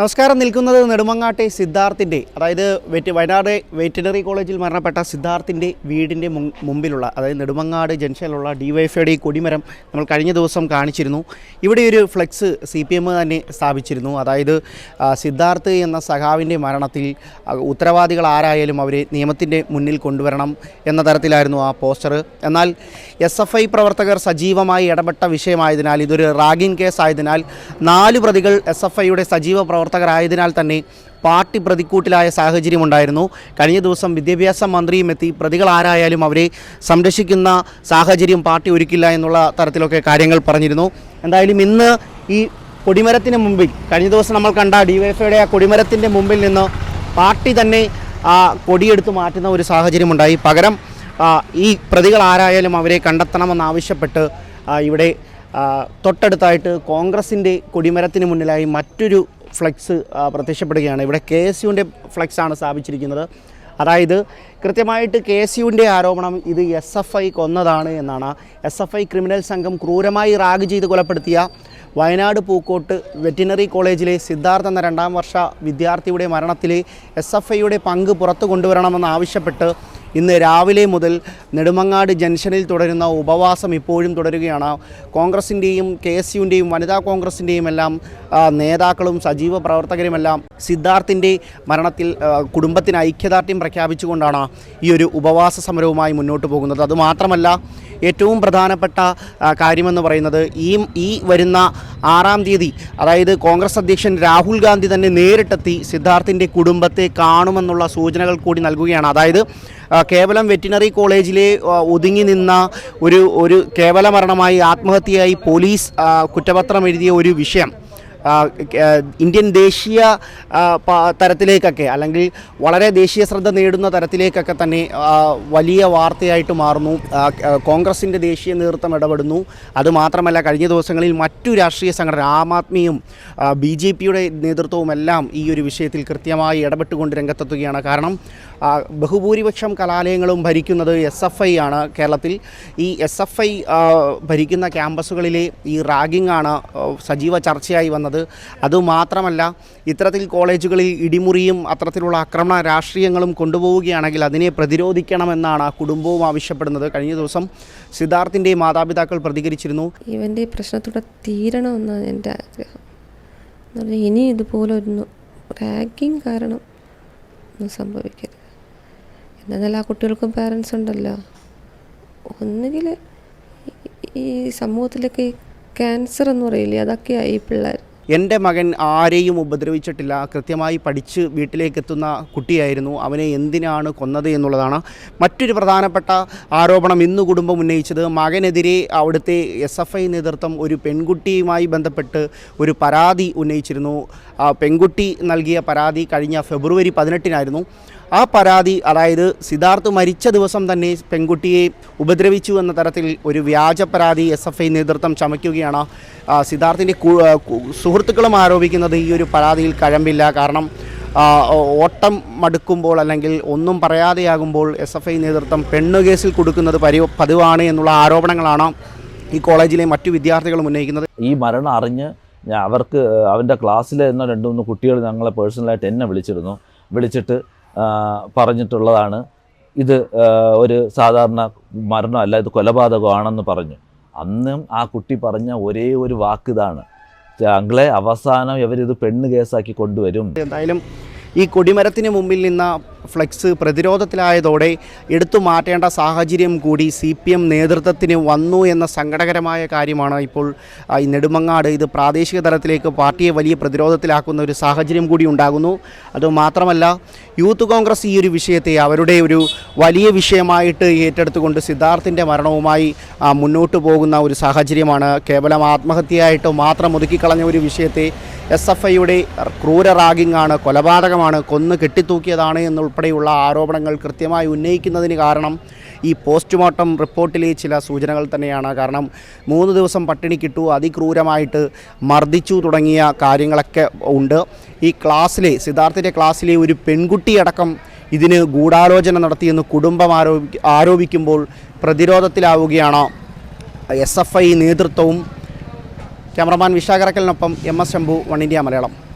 നമസ്കാരം. നിൽക്കുന്നത് നെടുമങ്ങാട്ടെ സിദ്ധാർത്ഥിന്റെ അതായത് വെറ്റ് വയനാട് വെറ്റിനറി കോളേജിൽ മരണപ്പെട്ട സിദ്ധാർത്ഥിന്റെ വീടിന്റെ മുമ്പിലുള്ള അതായത് നെടുമങ്ങാട് ജംഗ്ഷനിലുള്ള ഡിവൈഫൈയുടെ കൊടിമരം നമ്മൾ കഴിഞ്ഞ ദിവസം കാണിച്ചിരുന്നു. ഇവിടെ ഒരു ഫ്ലെക്സ് സി പി എം തന്നെ സ്ഥാപിച്ചിരുന്നു. അതായത് സിദ്ധാർത്ഥ് എന്ന സഖാവിന്റെ മരണത്തിൽ ഉത്തരവാദികൾ ആരായാലും അവരെ നിയമത്തിന്റെ മുന്നിൽ കൊണ്ടുവരണം എന്ന തരത്തിലായിരുന്നു ആ പോസ്റ്റർ എന്നാൽ എസ് എഫ് ഐ പ്രവർത്തകർ സജീവമായി ഇടപെട്ട വിഷയമായതിനാൽ ഇതൊരു റാഗിൻ കേസ് ആയതിനാൽ നാല് പ്രതികൾ എസ് എഫ് ഐയുടെ സജീവ പ്രവർത്തകരായതിനാൽ തന്നെ പാർട്ടി പ്രതിക്കൂട്ടിലായ സാഹചര്യമുണ്ടായിരുന്നു. കഴിഞ്ഞ ദിവസം വിദ്യാഭ്യാസ മന്ത്രിയും എത്തി പ്രതികൾ ആരായാലും അവരെ സംരക്ഷിക്കുന്ന സാഹചര്യം പാർട്ടി ഒരുക്കില്ല എന്നുള്ള തരത്തിലൊക്കെ കാര്യങ്ങൾ പറഞ്ഞിരുന്നു. എന്തായാലും ഇന്ന് ഈ കൊടിമരത്തിന് മുമ്പിൽ കഴിഞ്ഞ ദിവസം നമ്മൾ കണ്ട ഡിവൈഎഫ്ഐയുടെ ആ കൊടിമരത്തിന്റെ മുമ്പിൽ നിന്ന് പാർട്ടി തന്നെ ആ കൊടിയെടുത്ത് മാറ്റുന്ന ഒരു സാഹചര്യമുണ്ടായി. പകരം ഈ പ്രതികൾ ആരായാലും അവരെ കണ്ടെത്തണമെന്നാവശ്യപ്പെട്ട് ഇവിടെ തൊട്ടടുത്തായിട്ട് കോൺഗ്രസിന്റെ കൊടിമരത്തിന് മുന്നിലായി മറ്റൊരു ഫ്ലെക്സ് പ്രത്യക്ഷപ്പെടുകയാണ്. ഇവിടെ കെ എസ് യുവിന്റെ ഫ്ലെക്സാണ് സ്ഥാപിച്ചിരിക്കുന്നത്. അതായത് കൃത്യമായിട്ട് കെ എസ് യുവിന്റെ ആരോപണം ഇത് എസ് എഫ് ഐ കൊന്നതാണ് എന്നാണ്. എസ് എഫ് ഐ ക്രിമിനൽ സംഘം ക്രൂരമായി റാഗ് ചെയ്ത് കൊലപ്പെടുത്തിയ വയനാട് പൂക്കോട്ട് വെറ്റിനറി കോളേജിലെ സിദ്ധാർത്ഥ എന്ന രണ്ടാം വർഷ വിദ്യാർത്ഥിയുടെ മരണത്തിൽ എസ് എഫ് ഐയുടെ പങ്ക് പുറത്തു കൊണ്ടുവരണമെന്ന് ആവശ്യപ്പെട്ട് ഇന്ന് രാവിലെ മുതൽ നെടുമങ്ങാട് ജംഗ്ഷനിൽ തുടരുന്ന ഉപവാസം ഇപ്പോഴും തുടരുകയാണ്. കോൺഗ്രസിന്റെയും കെ എസ് യുവിന്റെയും വനിതാ കോൺഗ്രസിന്റെയും എല്ലാം നേതാക്കളും സജീവ പ്രവർത്തകരുമെല്ലാം സിദ്ധാർത്ഥിന്റെ മരണത്തിൽ കുടുംബത്തിന് ഐക്യദാർഢ്യം പ്രഖ്യാപിച്ചുകൊണ്ടാണ് ഈ ഒരു ഉപവാസ സമരവുമായി മുന്നോട്ട് പോകുന്നത്. അതുമാത്രമല്ല ഏറ്റവും പ്രധാനപ്പെട്ട കാര്യമെന്ന് പറയുന്നത് ഈ ഈ വരുന്ന ആറാം തീയതി അതായത് കോൺഗ്രസ് അധ്യക്ഷൻ രാഹുൽ ഗാന്ധി തന്നെ നേരിട്ടെത്തി സിദ്ധാർത്ഥിന്റെ കുടുംബത്തെ കാണുമെന്നുള്ള സൂചനകൾ കൂടി നൽകുകയാണ്. അതായത് കേവലം വെറ്റിനറി കോളേജിലെ ഒതുങ്ങി നിന്ന ഒരു ഒരു കേവല മരണമായി ആത്മഹത്യയായി പോലീസ് കുറ്റപത്രം എഴുതിയ ഒരു വിഷയം ഇന്ത്യൻ ദേശീയ തരത്തിലേക്കൊക്കെ അല്ലെങ്കിൽ വളരെ ദേശീയ ശ്രദ്ധ നേടുന്ന തരത്തിലേക്കൊക്കെ തന്നെ വലിയ വാർത്തയായിട്ട് മാറുന്നു. കോൺഗ്രസിന്റെ ദേശീയ നേതൃത്വം ഇടപെടുന്നു. അതുമാത്രമല്ല കഴിഞ്ഞ ദിവസങ്ങളിൽ മറ്റു രാഷ്ട്രീയ സംഘടന ആം ആദ്മിയും ബി ജെ പിയുടെ നേതൃത്വവുമെല്ലാം ഈ ഒരു വിഷയത്തിൽ കൃത്യമായി ഇടപെട്ടുകൊണ്ട് രംഗത്തെത്തുകയാണ്. കാരണം ബഹുഭൂരിപക്ഷം കലാലയങ്ങളും ഭരിക്കുന്നത് എസ് എഫ് ഐ ആണ് കേരളത്തിൽ. ഈ എസ് എഫ് ഐ ഭരിക്കുന്ന ക്യാമ്പസുകളിലെ ഈ റാഗിംഗ് ആണ് സജീവ ചർച്ചയായി വന്നത്. അതുമാത്രമല്ല ഇത്തരത്തിൽ കോളേജുകളിൽ ഇടിമുറിയും അത്തരത്തിലുള്ള ആക്രമണ രാഷ്ട്രീയങ്ങളും കൊണ്ടുപോവുകയാണെങ്കിൽ അതിനെ പ്രതിരോധിക്കണമെന്നാണ് ആ കുടുംബവും ആവശ്യപ്പെടുന്നത്. കഴിഞ്ഞ ദിവസം സിദ്ധാർത്ഥിന്റെ മാതാപിതാക്കൾ പ്രതികരിച്ചിരുന്നു. ഇവന്റെ പ്രശ്നത്തോടെ തീരണമെന്നാണ് എന്റെ ആഗ്രഹം. ഇനി ഇതുപോലെ ഒന്ന് റാഗിങ് കാരണം സംഭവിക്കരുത്. എന്നാൽ ആ കുട്ടികൾക്കും പാരൻസ് ഉണ്ടല്ലോ. ഒന്നുകിൽ ഈ സമൂഹത്തിലൊക്കെ ക്യാൻസർ എന്ന് പറയില്ലേ അതൊക്കെയായി ഈ പിള്ളേർ. എന്റെ മകൻ ആരെയും ഉപദ്രവിച്ചിട്ടില്ല. കൃത്യമായി പഠിച്ച് വീട്ടിലേക്ക് എത്തുന്ന കുട്ടിയായിരുന്നു. അവനെ എന്തിനാണ് കൊന്നത് എന്നുള്ളതാണ് മറ്റൊരു പ്രധാനപ്പെട്ട ആരോപണം ഇന്ന് കുടുംബം ഉന്നയിച്ചത്. മകനെതിരെ അവിടുത്തെ എസ് എഫ് ഐ നേതൃത്വം ഒരു പെൺകുട്ടിയുമായി ബന്ധപ്പെട്ട് ഒരു പരാതി ഉന്നയിച്ചിരുന്നു. ആ പെൺകുട്ടി നൽകിയ പരാതി കഴിഞ്ഞ ഫെബ്രുവരി പതിനെട്ടിനായിരുന്നു. ആ പരാതി അതായത് സിദ്ധാർത്ഥ് മരിച്ച ദിവസം തന്നെ പെൺകുട്ടിയെ ഉപദ്രവിച്ചു എന്ന തരത്തിൽ ഒരു വ്യാജ പരാതി എസ് എഫ് ഐ നേതൃത്വം ചമയ്ക്കുകയാണ്. സിദ്ധാർത്ഥിന്റെ സുഹൃത്ത് സുഹൃത്തുക്കളും ആരോപിക്കുന്നത് ഈ ഒരു പരാതിയിൽ കഴമ്പില്ല. കാരണം ഓട്ടം മടുക്കുമ്പോൾ അല്ലെങ്കിൽ ഒന്നും പറയാതെയാകുമ്പോൾ എസ് എഫ് ഐ നേതൃത്വം പെണ്ണുകേസിൽ കൊടുക്കുന്നത് പരി പതിവാണ് എന്നുള്ള ആരോപണങ്ങളാണ് ഈ കോളേജിലെ മറ്റു വിദ്യാർത്ഥികളും ഉന്നയിക്കുന്നത്. ഈ മരണം അറിഞ്ഞ് അവർക്ക് അവന്റെ ക്ലാസ്സിലെ എന്നോ രണ്ട് മൂന്ന് കുട്ടികൾ ഞങ്ങളെ പേഴ്സണലായിട്ട് എന്നെ വിളിച്ചിരുന്നു. വിളിച്ചിട്ട് പറഞ്ഞിട്ടുള്ളതാണ്. ഇത് ഒരു സാധാരണ മരണമല്ല ഇത് കൊലപാതകമാണെന്ന് പറഞ്ഞു. അന്നും ആ കുട്ടി പറഞ്ഞ ഒരേ ഒരു വാക്ക് ഇതാണ്. ഞങ്ങളെ അവസാനം ഇവരിത് പെണ്ണ് കേസാക്കി കൊണ്ടുവരും. എന്തായാലും ഈ കൊടിമരത്തിന് മുമ്പിൽ നിന്ന ഫ്ലെക്സ് പ്രതിരോധത്തിലായതോടെ എടുത്തു മാറ്റേണ്ട സാഹചര്യം കൂടി സി പി എം നേതൃത്വത്തിന് വന്നു എന്ന സങ്കടകരമായ കാര്യമാണ് ഇപ്പോൾ ഈ നെടുമങ്ങാട്. ഇത് പ്രാദേശിക തലത്തിലേക്ക് പാർട്ടിയെ വലിയ പ്രതിരോധത്തിലാക്കുന്ന ഒരു സാഹചര്യം കൂടി ഉണ്ടാകുന്നു. അതുമാത്രമല്ല യൂത്ത് കോൺഗ്രസ് ഈ ഒരു വിഷയത്തെ അവരുടെ ഒരു വലിയ വിഷയമായിട്ട് ഏറ്റെടുത്തുകൊണ്ട് സിദ്ധാർത്ഥിന്റെ മരണവുമായി മുന്നോട്ട് പോകുന്ന ഒരു സാഹചര്യമാണ്. കേവലം ആത്മഹത്യയായിട്ട് മാത്രം ഒതുക്കിക്കളഞ്ഞ ഒരു വിഷയത്തെ എസ് എഫ് ഐയുടെ ക്രൂര റാഗിംഗ് ആണ് കൊലപാതകമാണ് കൊന്ന് കെട്ടിത്തൂക്കിയതാണ് എന്നുൾപ്പെടെയുള്ള ആരോപണങ്ങൾ കൃത്യമായി ഉന്നയിക്കുന്നതിന് കാരണം ഈ പോസ്റ്റ്മോർട്ടം റിപ്പോർട്ടിലെ ചില സൂചനകൾ തന്നെയാണ്. കാരണം മൂന്ന് ദിവസം പട്ടിണി കിട്ടു അതിക്രൂരമായിട്ട് മർദ്ദിച്ചു തുടങ്ങിയ കാര്യങ്ങളൊക്കെ ഉണ്ട്. ഈ ക്ലാസ്സിലെ സിദ്ധാർത്ഥിന്റെ ക്ലാസ്സിലെ ഒരു പെൺകുട്ടിയടക്കം ഇതിന് ഗൂഢാലോചന നടത്തിയെന്ന് കുടുംബം ആരോപി ആരോപിക്കുമ്പോൾ പ്രതിരോധത്തിലാവുകയാണ്. എസ് എഫ് ഐ നേതൃത്വവും cameraman വിശാഖറക്കലിനൊപ്പം M S Shambhu one India Malayalam.